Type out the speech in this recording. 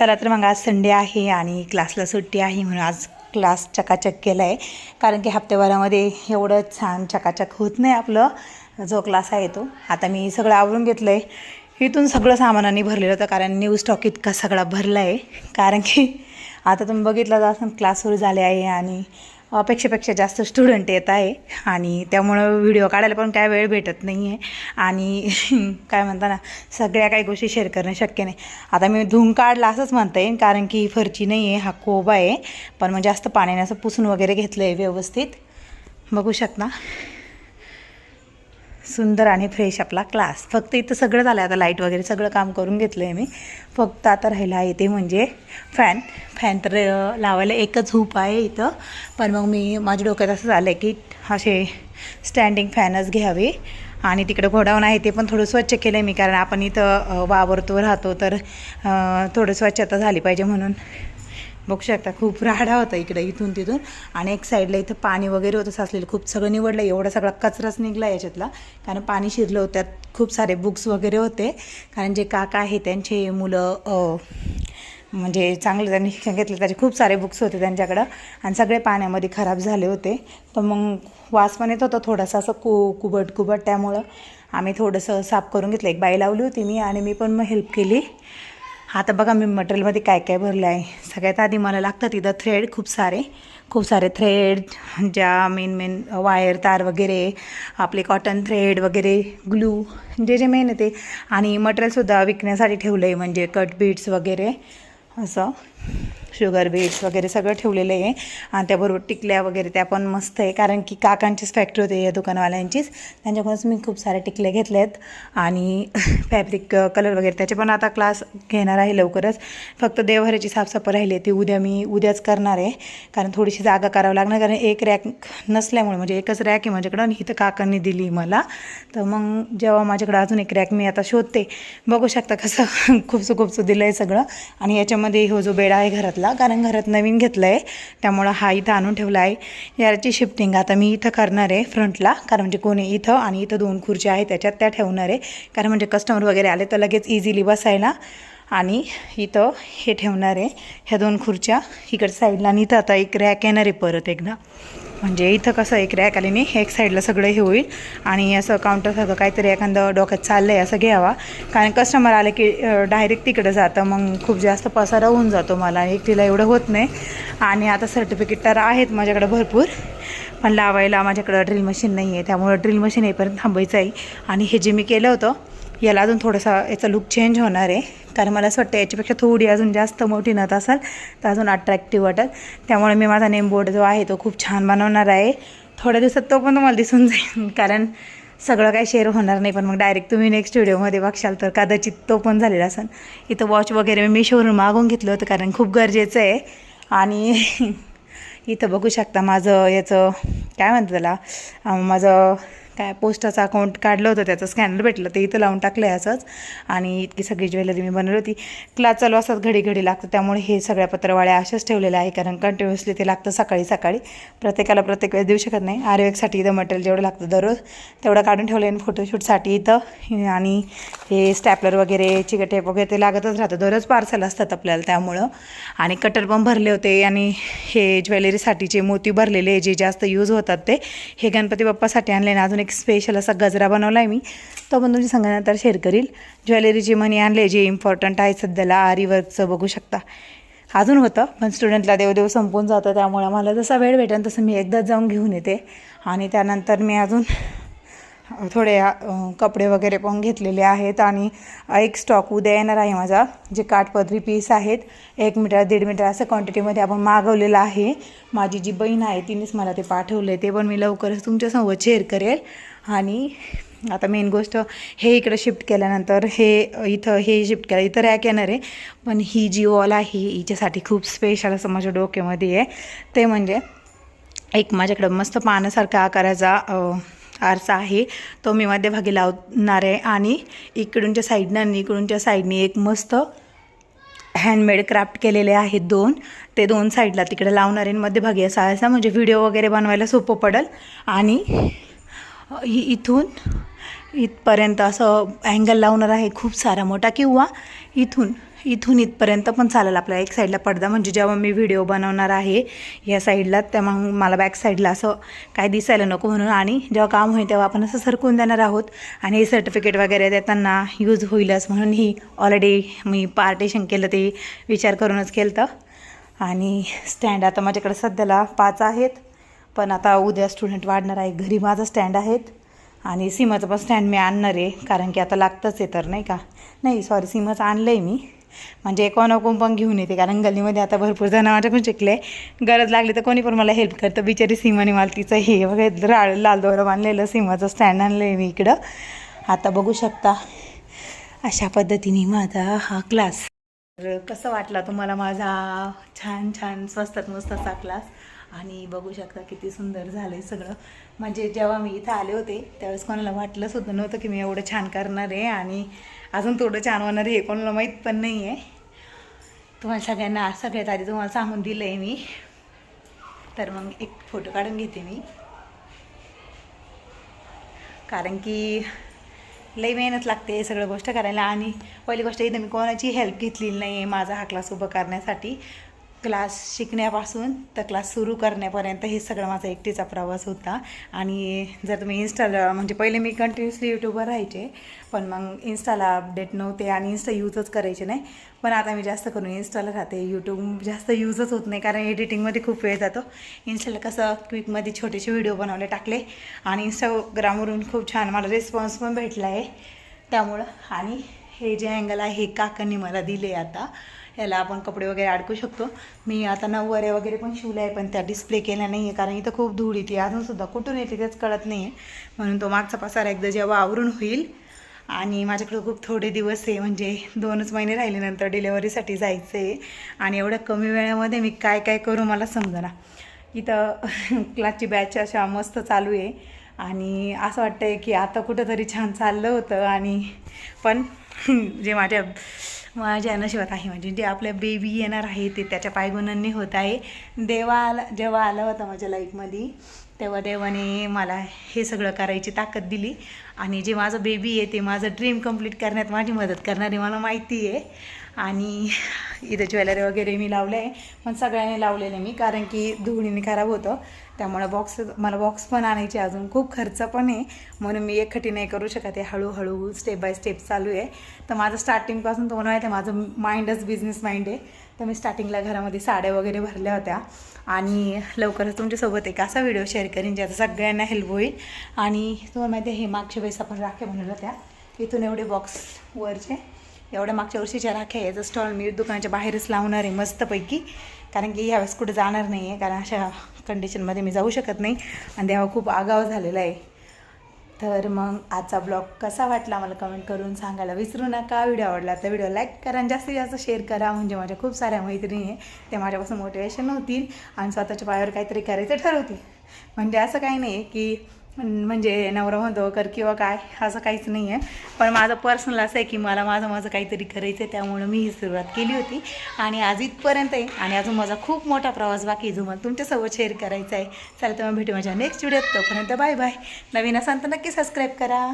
चला तर मग आज संडे आहे आणि क्लासला सुट्टी आहे म्हणून आज क्लास चकाचक केला आहे कारण की हप्त्याभरामध्ये एवढं छान चकाचक होत नाही आपलं. जो क्लास आहे तो. आता मी सगळं आवरून घेतलं आहे इथून सगळं सामानाने भरलेलं होतं कारण न्यू स्टॉक इतका सगळा भरला आहे कारण की आता तुम्ही बघितलं असं क्लास सुरू झाले आहे आणि अपेक्षेपेक्षा जास्त स्टुडंट येत आहे. आणि त्यामुळं व्हिडिओ काढायला पण काय वेळ भेटत नाही आहे आणि काय म्हणता ना सगळ्या काही गोष्टी शेअर करणं शक्य नाही. आता मी धुवून काढला असंच म्हणता येईल कारण की फरची नाही आहे हा कोबा आहे. पण मग जास्त पाण्याने असं पुसून वगैरे घेतलं आहे व्यवस्थित. बघू शकता. सुंदर आणि फ्रेश आपला क्लास फक्त इथं सगळं झालं आता लाइट वगैरे सगळं काम करून घेतलं आहे मी. फक्त आता राहिला आहे ते म्हणजे फॅन फॅन तर लावायला एकच हूप आहे इथं. पण मग मी माझ्या डोक्यात असं झालं आहे की असे स्टँडिंग फॅनच घ्यावे. आणि तिकडे गोडाऊन आहे ते पण थोडं स्वच्छ केलं आहे मी कारण आपण इथं वावरतो राहतो तर थोडं स्वच्छता झाली पाहिजे म्हणून. बघू शकता खूप राडा होता इकडे इथून तिथून. आणि एक साईडला इथं पाणी वगैरे होतं साचलेलं खूप सगळं निवडलं एवढा सगळा कचराच निघला याच्यातला. कारण पाणी शिरलं होतं त्यात खूप सारे बुक्स वगैरे होते. कारण जे काका आहे त्यांचे मुलं म्हणजे चांगलं त्यांनी शिक्षण घेतलं त्याचे खूप सारे बुक्स होते त्यांच्याकडं. आणि सगळे पाण्यामध्ये खराब झाले होते. तर मग वास पण येत होता थोडासा असं कु कुबट कुबट. त्यामुळं आम्ही थोडंसं साफ करून घेतलं. एक बाई लावली होती मी आणि मी पण मग हेल्प केली. आता बघा मी मटेरियलमध्ये काय काय भरलं आहे. सगळ्यात आधी मला लागतं तिथं थ्रेड खूप सारे. खूप सारे थ्रेड ज्या मेन मेन वायर तार वगैरे आपले कॉटन थ्रेड वगैरे ग्लू जे जे मेन येते आणि मटेरियलसुद्धा विकण्यासाठी ठेवलं आहे म्हणजे कट बीट्स वगैरे असं. शुगर बीट्स वगैरे सगळं ठेवलेलं आहे. आणि त्याबरोबर टिकल्या वगैरे त्या पण मस्त आहे. कारण की काकांचीच फॅक्टरी होते या दुकानवाल्यांचीच. त्यांच्याकडूनच मी खूप सारे टिकले घेतले आहेत आणि फॅब्रिक कलर वगैरे त्याचे पण आता क्लास घेणार आहे लवकरच. फक्त देवघराची साफसफाई राहिली आहे. ती उद्या मी उद्याच करणार आहे. कारण थोडीशी जागा करावं लागणार. कारण एक रॅक नसल्यामुळे म्हणजे एकच रॅक आहे माझ्याकडं आणि इथं काकांनी दिली मला. तर मग जेव्हा माझ्याकडं अजून एक रॅक मी आता शोधते. बघू शकता कसं खूपसं खूपसं दिलं आहे सगळं. आणि याच्यामध्ये हो जो बेड आहे घरातला कारण घरात नवीन घेतलं आहे त्यामुळं हा इथं आणून ठेवला आहे याची शिफ्टिंग आता मी इथं करणार आहे फ्रंटला कारण म्हणजे कोणी इथं आणि इथं दोन खुर्च्या आहेत त्याच्यात त्या ठेवणार आहे. कारण म्हणजे कस्टमर वगैरे आले तर लगेच इझिली बसायला. आणि इथं हे ठेवणार आहे ह्या दोन खुर्च्या इकडच्या साईडला आणि इथं आता एक रॅक येणार आहे परत एकदा. म्हणजे इथं कसं एक रॅक आली नाही एक साईडला सगळं हे होईल आणि असं काउंटरसारखं सगळं काहीतरी एखादं डोक्यात चाललं आहे असं घ्यावा. कारण कस्टमर आले की डायरेक्ट तिकडं जातं मग खूप जास्त पसारा होऊन जातो मला. एकटीला एवढं होत नाही. आणि आता सर्टिफिकेट तर आहेत माझ्याकडे भरपूर पण लावायला माझ्याकडं ड्रिल मशीन नाही आहे त्यामुळं ड्रिल मशीन येईपर्यंत थांबायचं आहे. आणि हे जे मी केलं होतं याला अजून थोडासा याचा लुक चेंज होणार आहे. कारण मला असं वाटतं याच्यापेक्षा थोडी अजून जास्त मोठी नत असेल तर अजून अट्रॅक्टिव्ह वाटेल. त्यामुळे मी माझा नेम बोर्ड जो आहे तो खूप छान बनवणार आहे. थोड्या दिवसात तो पण तुम्हाला दिसून जाईल. कारण सगळं काही शेअर होणार नाही पण मग डायरेक्ट तुम्ही नेक्स्ट व्हिडिओमध्ये बघशाल तर कदाचित तो पण झालेला असेल. इथं वॉच वगैरे मी मिशोवरून मागवून घेतलं होतं कारण खूप गरजेचं आहे. आणि इथं बघू शकता माझं याचं काय म्हणतं त्याला माझं काय पोस्टाचं अकाउंट काढलं होतं त्याचं स्कॅनर भेटलं ते इथं लावून टाकलं आहे असंच. आणि इतकी सगळी ज्वेलरी मी बनवली होती. क्लास चालू असतात घडी घडी लागतं त्यामुळे हे सगळ्या पत्रवाळ्या अशाच ठेवलेल्या आहे कारण कंटिन्युअसली ते लागतं सकाळी सकाळी. प्रत्येकाला प्रत्येक वेळेस देऊ शकत नाही. आर्यवेकसाठी इथं मटेरियल जेवढं लागतं दररोज तेवढं काढून ठेवलं आहे फोटोशूटसाठी इथं. आणि हे स्टॅपलर वगैरे चिकटेप वगैरे ते लागतच राहतं. दररोज पार्सल असतात आपल्याला त्यामुळं. आणि कटर पण भरले होते आणि हे ज्वेलरीसाठीचे मोती भरलेले जे जास्त यूज होतात ते हे गणपती बाप्पासाठी आणले आणि अजून एक एक स्पेशल असा गजरा बनवला आहे मी. तो पण तुमच्या संघानंतर शेअर करील. ज्वेलरीचे मनी आणले जे इम्पॉर्टंट आहे सध्याला आरी वर्कचं बघू शकता. अजून होतं पण स्टुडंटला देवदेव संपून जातं. त्यामुळे मला जसा वेळ भेटेल तसं मी एकदाच जाऊन घेऊन येते. आणि त्यानंतर मी अजून थोडे कपडे वगैरे पण घेतलेले आहेत आणि एक स्टॉक उद्या येणार आहे माझा जे काठपदरी पीस आहेत. एक मीटर दीड मीटर असं क्वांटिटीमध्ये आपण मागवलेलं आहे. माझी जी बहीण आहे तिनेच मला ते पाठवलं आहे ते पण मी लवकरच तुमच्यासोबत शेअर करेल. आणि आता मेन गोष्ट हे इकडं शिफ्ट केल्यानंतर हे इथं हे शिफ्ट केलं इथं रॅक येणार आहे. पण ही जी वॉल आहे हिच्यासाठी खूप स्पेशल असं माझ्या डोक्यामध्ये आहे. ते म्हणजे एक माझ्याकडं मस्त पाण्यासारखा आकाराचा आरसा आहे. तो मी मध्यभागी लावणार आहे आणि इकडूनच्या साईडनं आणि इकडूनच्या साईडने एक मस्त हँडमेड क्राफ्ट केलेले आहेत दोन. ते दोन साईडला तिकडे लावणार आहे आणि मध्यभागी असा असा म्हणजे व्हिडिओ वगैरे बनवायला सोपं पडेल. आणि इथून इथपर्यंत असं अँगल लावणार आहे खूप सारा मोठा किंवा इथून इथून इथपर्यंत पण चालेल आपल्याला एक साईडला पडदा. म्हणजे जेव्हा मी व्हिडिओ बनवणार आहे या साईडला त्या मग मला बॅक साईडला असं काय दिसायला नको म्हणून. आणि जेव्हा काम होईल तेव्हा आपण असं सरकून देणार आहोत. आणि हे सर्टिफिकेट वगैरे देताना यूज होईलच म्हणून ही ऑलरेडी मी पार्टेशन केलं ते विचार करूनच केलं तर आणि स्टँड आता माझ्याकडे सध्याला पाच आहेत. पण आता उद्या स्टुडंट वाढणार आहे. घरी माझं स्टँड आहेत. आणि सीमाचं पण स्टँड मी आणणार आहे. कारण की आता लागतंच आहे तर नाही का? नाही सॉरी सीमाचं आणलं आहे मी. म्हणजे कोणाकोण पण घेऊन येते कारण गल्लीमध्ये आता भरपूर जण पण शिकले गरज लागली तर कोणी पण मला हेल्प करतं. बिचारी सीमाने मला तिचं हे वगैरे राळ लाल दोरं बांधलेलं सीमाचं स्टँड आणलं आहे मी इकडं. आता बघू शकता अशा पद्धतीने माझा हा क्लास तर कसं वाटला तुम्हाला माझा छान छान स्वस्तात मस्त असा क्लास आणि बघू शकता किती सुंदर झालं आहे सगळं. म्हणजे जेव्हा मी इथं आले होते त्यावेळेस कोणाला वाटलं सुद्धा नव्हतं की मी एवढं छान करणार आहे आणि अजून थोडं छान होणार आहे हे कोणाला माहीत पण नाही आहे तुम्हाला सगळ्यांना सगळ्यात आधी तुम्हाला सांगून दिलं आहे मी. तर मग एक फोटो काढून घेते मी. कारण की लई मेहनत लागते सगळं गोष्ट करायला आणि पहिली गोष्ट इथं मी कोणाची हेल्प घेतलेली नाही आहे माझा हा क्लास उभं करण्यासाठी. क्लास शिकण्यापासून तर क्लास सुरू करण्यापर्यंत हे सगळं माझा एकटीचा प्रवास होता. आणि जर तुम्ही इंस्टाला म्हणजे पहिले मी कंटिन्युअसली यूट्यूबवर राहायचे पण मग इन्स्टाला अपडेट नव्हते आणि इन्स्टा यूजच करायचे नाही. पण आता मी जास्त करून इन्स्टाला राहते. यूट्यूब जास्त यूजच होत नाही कारण एडिटिंगमध्ये खूप वेळ जातो. इन्स्टाला कसं क्विकमध्ये छोटेसे व्हिडिओ बनवले टाकले आणि इंस्टाग्रामवरून खूप छान मला रिस्पॉन्स पण भेटला आहे त्यामुळं. आणि हे जे अँगल आहे हे काकांनी मला दिले आता. याला आपण कपडे वगैरे अडकू शकतो. मी आता नऊवारे वगैरे पण शिवलं आहे पण त्या डिस्प्ले केल्या नाही आहे कारण इथं खूप धूळ येते. अजूनसुद्धा कुठून येते तेच कळत नाही आहे म्हणून तो मागचा पसारा एकदा जेव्हा आवरून होईल आणि माझ्याकडं खूप थोडे दिवस आहे म्हणजे दोनच महिने राहिल्यानंतर डिलेवरीसाठी जायचं. आहे आणि एवढ्या कमी वेळामध्ये मी काय काय करू मला समजना. इथं क्लासची बॅच अशा मस्त चालू आहे. आणि असं वाटतं आहे की आता कुठंतरी छान चाललं होतं आणि पण जे माझ्या माझ्या नशिबात आहे. म्हणजे जे आपल्या बेबी येणार आहे ते त्याच्या पायगुणांनी होत आहे. देवा आला जेव्हा आला होता माझ्या लाईफमध्ये तेव्हा देवाने मला हे सगळं करायची ताकद दिली. आणि जे माझं बेबी आहे ते माझं ड्रीम कंप्लीट करण्यात माझी मदत करणारी मला माहिती आहे. आणि इथं ज्वेलरी वगैरे मी लावलं आहे पण सगळ्यांनी लावलेलं मी कारण की धुळीने खराब होतं. त्यामुळं बॉक्स मला बॉक्स पण आणायचे अजून. खूप खर्च पण आहे. म्हणून मी एकखटी नाही करू शकत आहे. हळूहळू स्टेप बाय स्टेप चालू आहे. तर माझं स्टार्टिंगपासून तुम्हाला माहिती आहे माझं माइंडच बिझनेस माइंड आहे. तर मी स्टार्टिंगला घरामध्ये साड्या वगैरे भरल्या होत्या. आणि लवकरच तुमच्यासोबत एक असा व्हिडिओ शेअर करीन ज्याचा सगळ्यांना हेल्प होईल. आणि तुम्हाला माहिती आहे हे मागच्या वेळेस आपण राख्या बनवल्या होत्या. इथून एवढे बॉक्स वरचे. एवढ्या मागच्या वर्षीच्या राख्या याचं स्टॉल मी दुकानाच्या बाहेरच लावणार आहे मस्तपैकी. कारण की यावेळेस कुठे जाणार नाही आहे कारण अशा कंडिशनमध्ये मी जाऊ शकत नाही. आणि तेव्हा खूप आगाव झालेला आहे. तर मग आजचा ब्लॉग कसा वाटला मला कमेंट करून सांगायला विसरू नका. व्हिडिओ आवडला तर व्हिडिओ लाईक करा आणि जास्तीत जास्त शेअर करा. म्हणजे माझ्या खूप साऱ्या मैत्रिणी आहे ते माझ्यापासून मोटिवेशन होतील आणि स्वतःच्या पायावर काहीतरी करायचं ठरवतील. म्हणजे असं काही नाही की म्हणजे नवरा म्हणतो कर किंवा काय असं काहीच नाही आहे पण माझं पर्सनल असं आहे की मला माझं माझं काहीतरी करायचं आहे त्यामुळं मी ही सुरुवात केली होती. आणि आज इथपर्यंत आहे. आणि अजून माझा खूप मोठा प्रवास बाकी जो मला तुमच्यासोबत शेअर करायचा आहे. चला तर मग भेटू माझ्या नेक्स्ट व्हिडिओत तोपर्यंत बाय बाय नवीन असाल तर नक्की सबस्क्राईब करा.